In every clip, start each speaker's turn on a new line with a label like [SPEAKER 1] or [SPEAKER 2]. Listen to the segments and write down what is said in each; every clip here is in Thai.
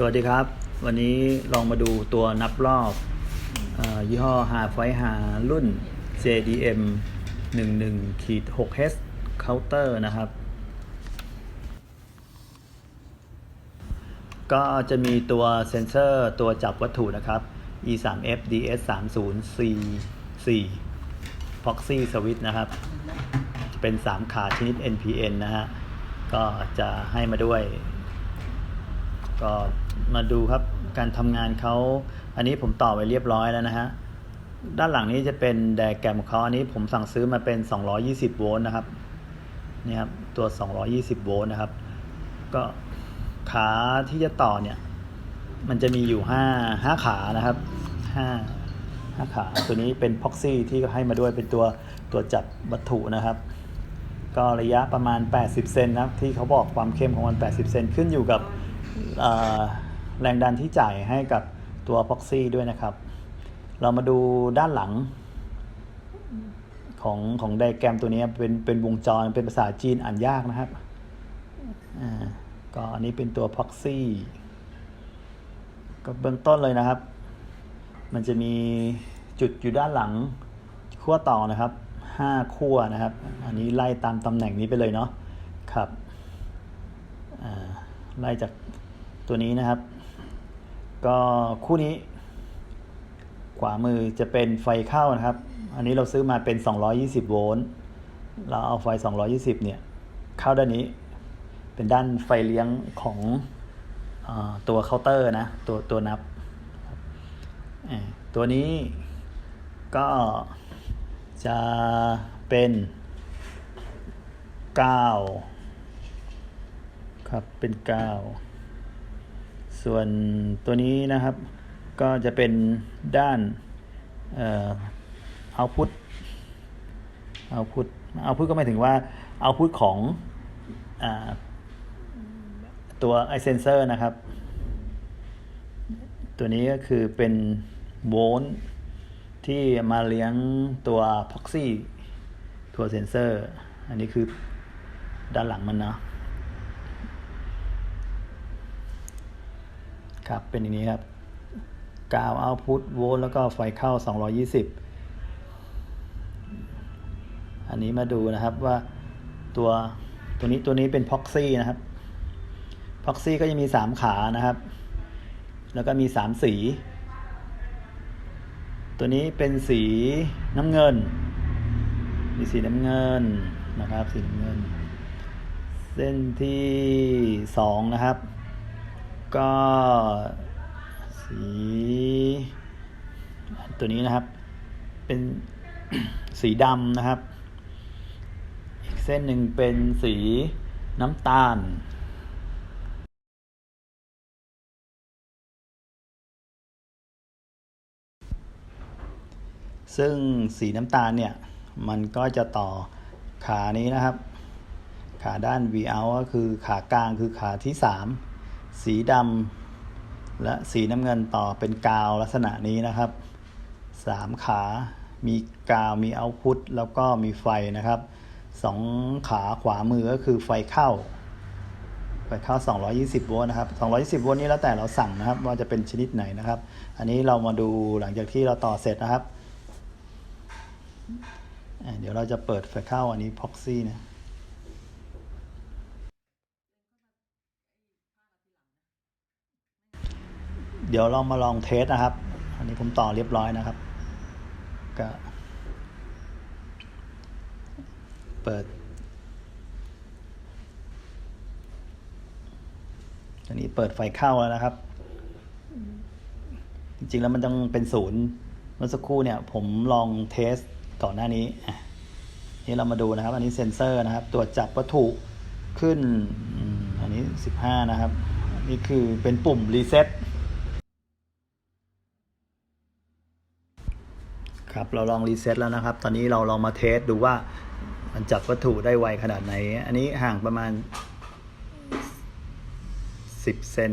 [SPEAKER 1] สวัสดีครับ วันนี้ลองมาดูตัวนับรอบอยี่ห้อหาไฟหารุ่น JDM 11ขีด 6H Counter นะครับ ก็จะมีตัวเซนเซอร์ตัวจับวัตถุนะครับ E3F DS30C4 Proxy Switch นะครับจะเป็น 3 ขาชนิด NPN นะฮะ ก็จะให้มาด้วย ก็มาดูครับการทำงานเขาอันนี้ผมต่อไว้เรียบร้อยแล้วนะฮะด้านหลังนี้จะเป็นไดอะแกรมของเขาอันนี้ผมสั่งซื้อมาเป็น 220 โวลต์นะครับนี่ครับตัว 220 โวลต์นะครับ ก็ขาที่จะต่อเนี่ย มันจะมีอยู่ 5 5 ขานะครับ 5 5 ขา ตัวนี้เป็นพ็อกซี่ที่ให้มาด้วยเป็นตัวตัวจับวัตถุนะครับ ก็ระยะประมาณ 80 เซนนะครับ ที่เขาบอกความเข้มของมัน 80 เซนขึ้นอยู่กับ แรงดันที่จ่ายให้กับตัวพ็อกซี่ด้วยนะครับ เรามาดูด้านหลัง ของของไดแกรมตัวนี้เป็นเป็นวงจรเป็นภาษาจีนอ่านยากนะครับอ่าก็อันนี้เป็นตัวพ็อกซี่ก็เบื้องต้นเลยนะครับ มันจะมีจุดอยู่ด้านหลังขั้วต่อนะครับห้าขั้วนะครับ อันนี้ไล่ตามตำแหน่งนี้ไปเลยเนาะครับไล่จาก ตัวนี้นะครับ ก็คู่นี้ ขวามือจะเป็นไฟเข้านะครับ อันนี้เราซื้อมาเป็น 220 โวลต์เราเอาไฟ 220 เนี่ย เข้าด้านนี้ เป็นด้านไฟเลี้ยงของอตัวเคาน์เตอร์นะ ตัวตัวนับ ตัวนี้ก็จะเป็น9ครับเป็น9 ส่วนตัวนี้นะครับก็จะเป็นด้านเอาพุทเอาพุทเอาพุทก็หมายถึงว่าเอาพุทของอตัวไอเซนเซอร์นะครับ ตัวนี้ก็คือเป็นโวลต์ที่มาเลี้ยงตัวพ็อกซี่ตัวเซนเซอร์ อันนี้คือด้านหลังมันเนาะ ครับเป็นอย่างนี้ครับกาวเอาพุทโวลต์แล้วก็ไฟเข้า 220 อันนี้มาดูนะครับว่าตัวตัวนี้ตัวนี้เป็นพ็อกซี่นะครับพ็อกซี่ก็จะมี 3 ขานะครับ แล้วก็มี 3 สี ตัวนี้เป็นสีน้ำเงิน มีสีน้ำเงินนะครับ สีน้ำเงิน เส้นที่ 2 นะครับ ก็สีตัวนี้นะครับ เป็นสีดำนะครับ อีกเส้นหนึ่งเป็นสีน้ำตาลซึ่งสีน้ำตาลเนี่ย มันก็จะต่อขานี้นะครับ ขาด้าน V out ก็คือขากลางคือขาที่ 3 สีดำและสีน้ำเงินต่อเป็นกาวลักษณะนี้นะครับสามขามีกาวมีเอาพุทแล้วก็มีไฟนะครับสองขาขวามือก็คือไฟเข้า ไฟเข้า 220 โวลต์นะครับ 220 โวลต์นี้แล้วแต่เราสั่งนะครับ ว่าจะเป็นชนิดไหนนะครับ อันนี้เรามาดูหลังจากที่เราต่อเสร็จนะครับ เดี๋ยวเราจะเปิดไฟเข้าอันนี้พ็อกซี่นะ เดี๋ยวเรามาลองเทสนะครับ อันนี้ผมต่อเรียบร้อยนะครับ ก็ เปิดอันนี้เปิดไฟเข้าแล้วนะครับ จริงๆแล้วมันต้องเป็นศูนย์เมื่อสักครู่เนี่ย ผมลองเทสก่อนหน้านี้นี่เรามาดูนะครับ อันนี้เซ็นเซอร์นะครับ ตรวจจับวัตถุขึ้น อันนี้ 15 นะครับ นี่คือเป็นปุ่มรีเซ็ต ครับเราลองรีเซ็ตแล้วนะครับ ตอนนี้เราลองมาเทสดูว่ามันจับวัตถุได้ไวขนาดไหน อันนี้ห่างประมาณ 10 เซน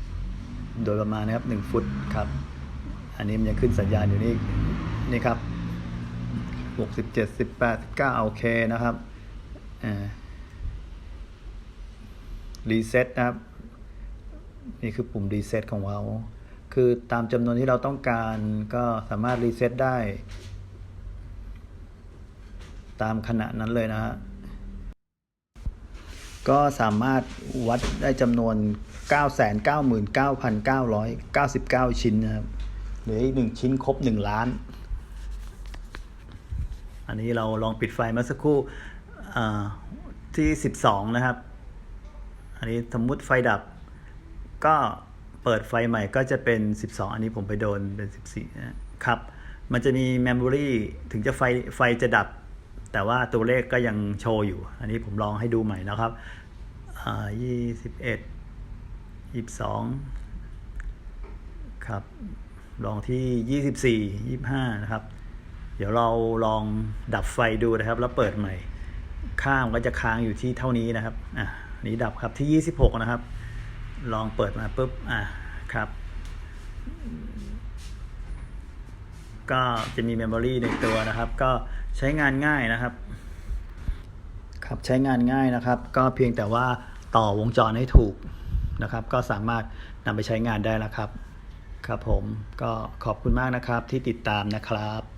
[SPEAKER 1] 20 โดยประมาณนะครับ 1 ฟุตครับ อันนี้มันยังขึ้นสัญญาณอยู่นี่นี่ครับ 67 18 19โอเคนะครับรีเซ็ตนะครับ นี่คือปุ่มรีเซ็ตของเรา คือตามจำนวนที่เราต้องการก็สามารถรีเซ็ตได้ ตามขณะนั้นเลยนะฮะ ก็สามารถวัดได้จำนวน 999,999 ชิ้นนะครับหลืออีกหนึ่งชิ้นครบ 1 ล้าน อันนี้เราลองปิดไฟเมื่อสักครู่อ่าที่ 12 นะครับ อันนี้สมมุติไฟดับก็ เปิดไฟใหม่ก็จะเป็น 12 อันนี้ผมไปโดนเป็น 14 นะครับ มันจะมีเมมโมรีถึงจะไฟไฟจะดับ แต่ว่าตัวเลขก็ยังโชว์อยู่ อันนี้ผมลองให้ดูใหม่นะครับอ่า21 22ครับ ลองที่24 25นะครับ เดี๋ยวเราลองดับไฟดูนะครับ แล้วเปิดใหม่ ข้างก็จะค้างอยู่ที่เท่านี้นะครับ อะนนี้ดับครับที่26นะครับ ลองเปิดมาปุ๊บอะครับ ก็จะมีเมมโมรีในตัวนะครับ ก็ใช้งานง่ายนะครับ ครับใช้งานง่ายนะครับ ก็เพียงแต่ว่าต่อวงจรให้ถูกนะครับ ก็สามารถนำไปใช้งานได้แล้วครับ ครับผมก็ขอบคุณมากนะครับที่ติดตามนะครับ